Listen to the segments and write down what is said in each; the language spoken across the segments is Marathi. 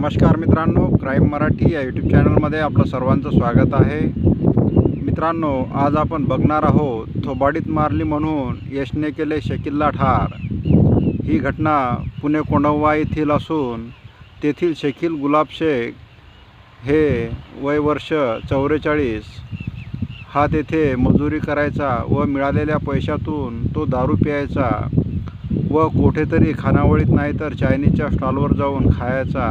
नमस्कार मित्रांनो क्राईम मराठी या यूट्यूब चॅनलमध्ये आपलं सर्वांचं स्वागत आहे. मित्रांनो आज आपण बघणार आहोत थोबाडीत मारली म्हणून यशने केले शकिल्ला ठार. ही घटना पुणे कोंडव्वा येथील असून तेथील शकील गुलाब शेख हे वय वर्ष चौवेचाळीस. हा तेथे मजुरी करायचा व मिळालेल्या पैशातून तो दारू प्यायचा. व कुठेतरी खानावळीत नाही तर चायनीजच्या स्टॉलवर जाऊन खायचा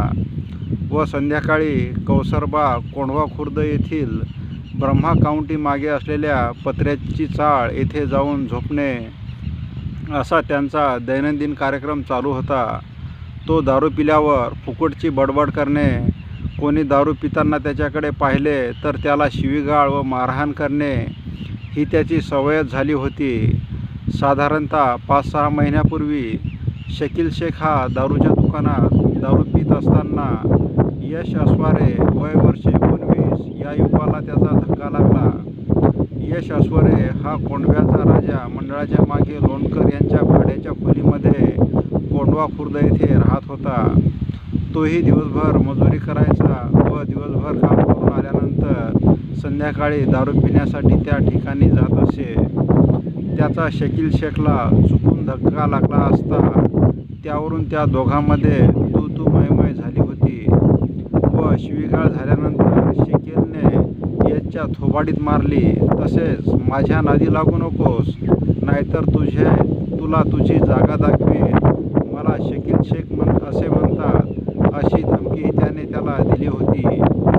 व संध्याकाळी कौसरबाग कोंढवा खुर्द येथील ब्रह्मा काउंटी मागे असलेल्या पत्र्याची चाळ येथे जाऊन झोपणे असा त्यांचा दैनंदिन कार्यक्रम चालू होता. तो दारू पिल्यावर फुकटची बडबड करणे कोणी दारू पिताना त्याच्याकडे पाहिले तर त्याला शिवीगाळ व मारहाण करणे ही त्याची सवयच झाली होती. साधारणतः पाच सहा महिन्यापूर्वी शकील शेख हा दारूच्या दुकानात दारू पित असताना यश अस्वारे वय वर्ष एकोणवीस या युवकाला त्याचा धक्का लागला. यश अस्वारे हा कोंडव्याचा राजा मंडळाच्या मागे लोणकर यांच्या भाड्याच्या खोलीमध्ये कोंडवा खुर्द येथे राहत होता. तोही दिवसभर मजुरी करायचा व दिवसभर काम करून आल्यानंतर संध्याकाळी दारू पिण्यासाठी त्या ठिकाणी जात असे. त्याचा शकील शेखला चुकून धक्का लागला असता त्यावरून त्या दोघांमध्ये तू तू मयमय झाली होती व शिवीगाळ झाल्यानंतर शकीलने यशच्या थोबाडीत मारली. तसेच माझ्या नादी लागू नकोस नाहीतर तुझे तुला तुझी जागा दाखवी मला शकील शेख म्हण असे म्हणतात अशी धमकी त्याने त्याला दिली होती.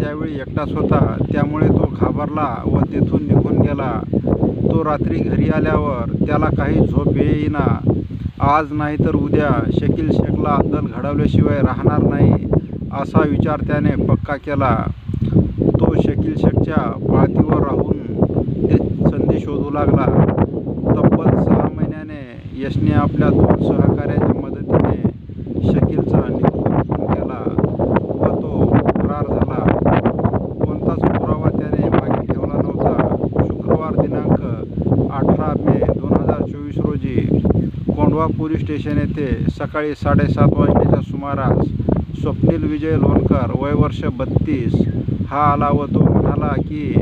त्यावेळी एकटाच होता त्यामुळे तो घाबरला व तेथून निघून गेला. तो रात्री घरी आल्यावर त्याला काही झोप येईना. आज नाही तर उद्या. शकील शेखला अद्दल घडवल्याशिवाय राहणार नाही असा विचार त्याने पक्का केला. तो शकील शेखच्या पाळतीवर राहून ते संधी शोधू लागला. तब्बल सहा महिन्याने यशने आपल्या दोन सहकार्याच्या मदतीने शकीलचा निखून खून केला व तो फरार झाला कोणताच पुरावा त्याने मागे ठेवला नव्हता शुक्रवार दिनांक अठरा मे दोन हजार चोवीस रोजी कोंढवा पोलीस स्टेशन येथे सकाळी साडेसात वाजण्याच्या सुमारास स्वप्नील विजय लोणकर वय वर्ष बत्तीस हा आला व तो म्हणाला की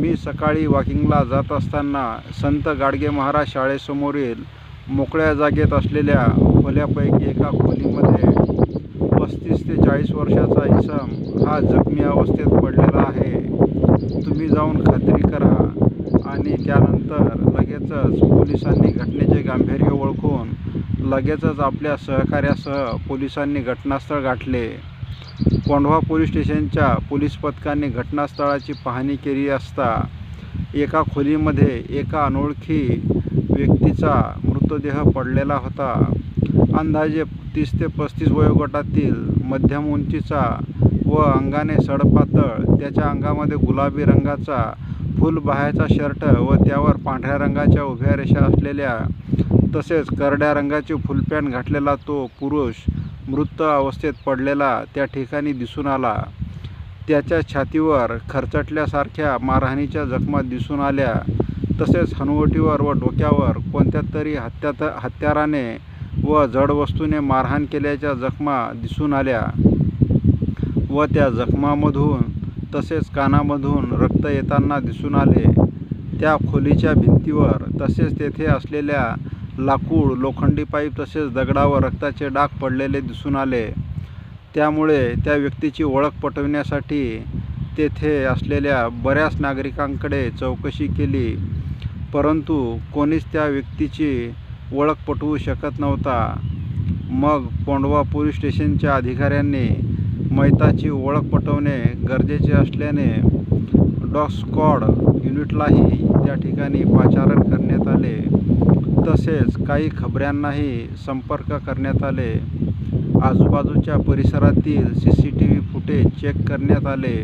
मी सकाळी वॉकिंगला जात असताना संत गाडगे महाराज शाळेसमोरील मोकळ्या जागेत असलेल्या खोल्यापैकी एका खोलीमध्ये पस्तीस ते चाळीस वर्षाचा इसम हा जखमी अवस्थेत पडलेला आहे. तुम्ही जाऊन खात्री करा. आणि त्यानंतर लगेचच पोलिसांनी घटनेचे गांभीर्य ओळखून लगेचच आपल्या सहकार्यासह पोलिसांनी घटनास्थळ गाठले. कोंढवा पोलीस स्टेशनच्या पोलीस पथकाने घटनास्थळाची पाहणी केली असता एका खोलीमध्ये एका अनोळखी व्यक्तीचा मृतदेह पडलेला होता. अंदाजे तीस ते पस्तीस वयोगटातील मध्यम उंचीचा व अंगाने सडपातळ त्याच्या अंगामध्ये गुलाबी रंगाचा फुलबाह्याचा शर्ट व त्यावर पांढऱ्या रंगाच्या उभ्या रेषा असलेल्या तसेच करड्या रंगाची फुलपॅन्ट घातलेला तो पुरुष मृत अवस्थेत पडलेला त्या ठिकाणी दिसून आला. त्याच्या छातीवर खरचटल्यासारख्या मारहाणीच्या जखमा दिसून आल्या. तसेच हनुवटीवर व डोक्यावर कोणत्या तरी हत्यात हत्याराने व जडवस्तूने मारहाण केल्याच्या जखमा दिसून आल्या. व त्या जखमामधून तसेच कानामधून रक्त येताना दिसून आले. त्या खोलीच्या भिंतीवर तसेच तेथे असलेल्या लाकूड लोखंडी पाईप तसेच दगडावर रक्ताचे डाग पडलेले दिसून आले. त्यामुळे त्या व्यक्तीची ओळख पटविण्यासाठी तेथे असलेल्या बऱ्याच नागरिकांकडे चौकशी केली. परंतु कोणीच त्या व्यक्तीची ओळख पटवू शकत नव्हता. मग कोंडवा पोलीस स्टेशनच्या अधिकाऱ्यांनी मैताची ओळख पटवणे गरजेचे असल्याने डॉग स्क्वॉड युनिटलाही त्या ठिकाणी पाचारण करण्यात आले. तसेच काही खबऱ्यांनाही संपर्क करण्यात आले. आजूबाजूच्या परिसरातील C C T V footage check करण्यात आले.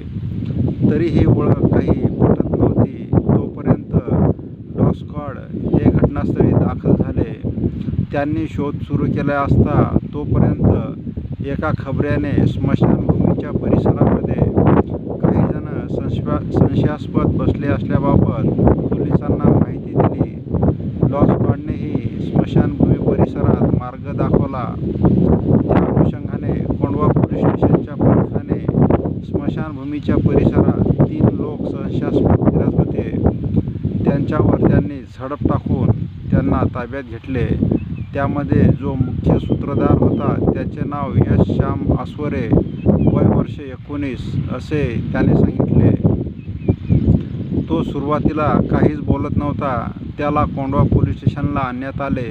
तरीही ओळख काही पटत नव्हती. तोपर्यंत डॉग स्क्वॉड हे घटनास्थळी दाखल झाले. त्यांनी शोध सुरू केला असता तोपर्यंत एका खबऱ्याने स्मशानभूमीच्या परिसरामध्ये काहीजण संशा संशयास्पद बसले असल्याबाबत पोलिसांना माहिती दिली. लॉस स्क्वॉडने ही स्मशानभूमी परिसरात मार्ग दाखवला. त्या अनुषंगाने कोंडवा पोलीस स्टेशनच्या पथकाने स्मशानभूमीच्या परिसरात तीन लोक संशयास्पद फिरत होते. त्यांच्यावर त्यांनी झडप टाकून त्यांना ताब्यात घेतले. त्यामध्ये जो मुख्य सूत्रधार होता त्याचे नाव यश श्याम आसवरे. वय वर्ष एकोणीस असे त्याने सांगितले. तो सुरुवातीला काहीच बोलत नव्हता. त्याला कोंडवा पोलीस स्टेशनला आणण्यात आले.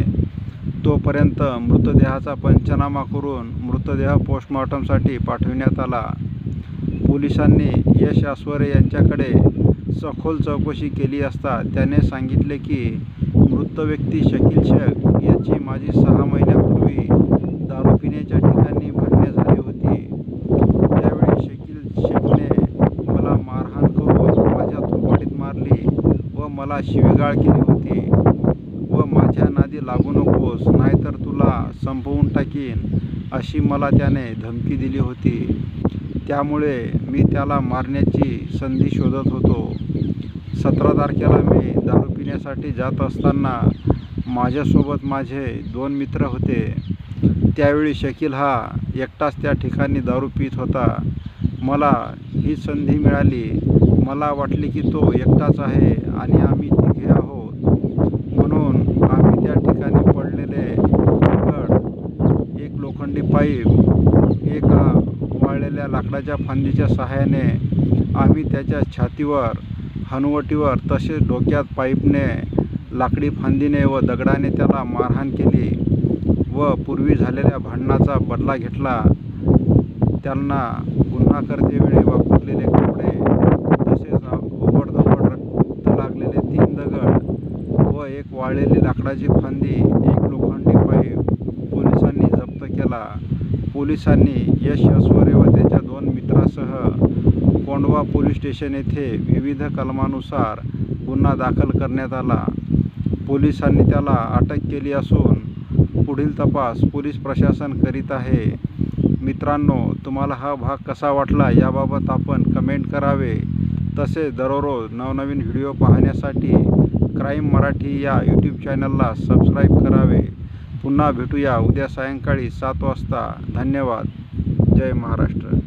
तोपर्यंत मृतदेहाचा पंचनामा करून मृतदेह पोस्टमॉर्टमसाठी पाठविण्यात आला. पोलिसांनी यश आस्वरे यांच्याकडे सखोल चौकशी केली असता त्याने सांगितले की मृत व्यक्ती शकील शेख यांची माझी सहा महिन्यापूर्वी दारू पिण्याच्या ठिकाणी भांडणे झाली होती त्यावेळी शकील शेखने मला मारहाण करून माझ्या थोबाडीत मारली व मला शिवीगाळ केली होती. व माझ्या नादी लागू नकोस नाहीतर तुला संपवून टाकीन अशी मला त्याने धमकी दिली होती. त्यामुळे मी त्याला मारण्याची संधी शोधत होतो. सतरा तारखेला मी दारू पिण्यासाठी जात असताना माझ्यासोबत माझे दोन मित्र होते. त्यावेळी शकील हा एकटाच त्या ठिकाणी दारू पित होता. मला ही संधी मिळाली. मला वाटले की तो एकटाच आहे आणि आम्ही तिघे आहोत. म्हणून आम्ही त्या ठिकाणी पडलेले दगड एक लोखंडी पाईप एका वाळलेल्या लाकडाच्या फांदीच्या सहाय्याने आम्ही त्याच्या छातीवर हनुवटीवर तसेच डोक्यात पाईपने लाकडी फांदीने व दगडाने त्याला मारहाण केली व पूर्वी झालेल्या भांडणाचा बदला घेतला. त्यांना गुन्हा करतेवेळी वापरलेले कपडे तसेच ओबडधोबड रक्त लागलेले तीन दगड व एक वाळलेली लाकडाची फांदी एक लोखंडी पाईप पोलिसांनी जप्त केला. पोलिसांनी यश अस्वरे व त्याच्या दोन मित्रासह कोंडवा पोलीस स्टेशन येथे विविध कलमानुसार गुन्हा दाखल करण्यात आला. पोलिसांनी त्याला अटक केली असून पुढील तपास पोलीस प्रशासन करीत आहे. मित्रांनो तुम्हाला हा भाग कसा वाटला याबाबत आपण कमेंट करावे. तसेच दररोज नवनवीन व्हिडिओ पाहण्यासाठी क्राईम मराठी या यूट्यूब चॅनलला सबस्क्राईब करावे. पुन्हा भेटूया उद्या सायंकाळी सात वाजता. धन्यवाद. जय महाराष्ट्र.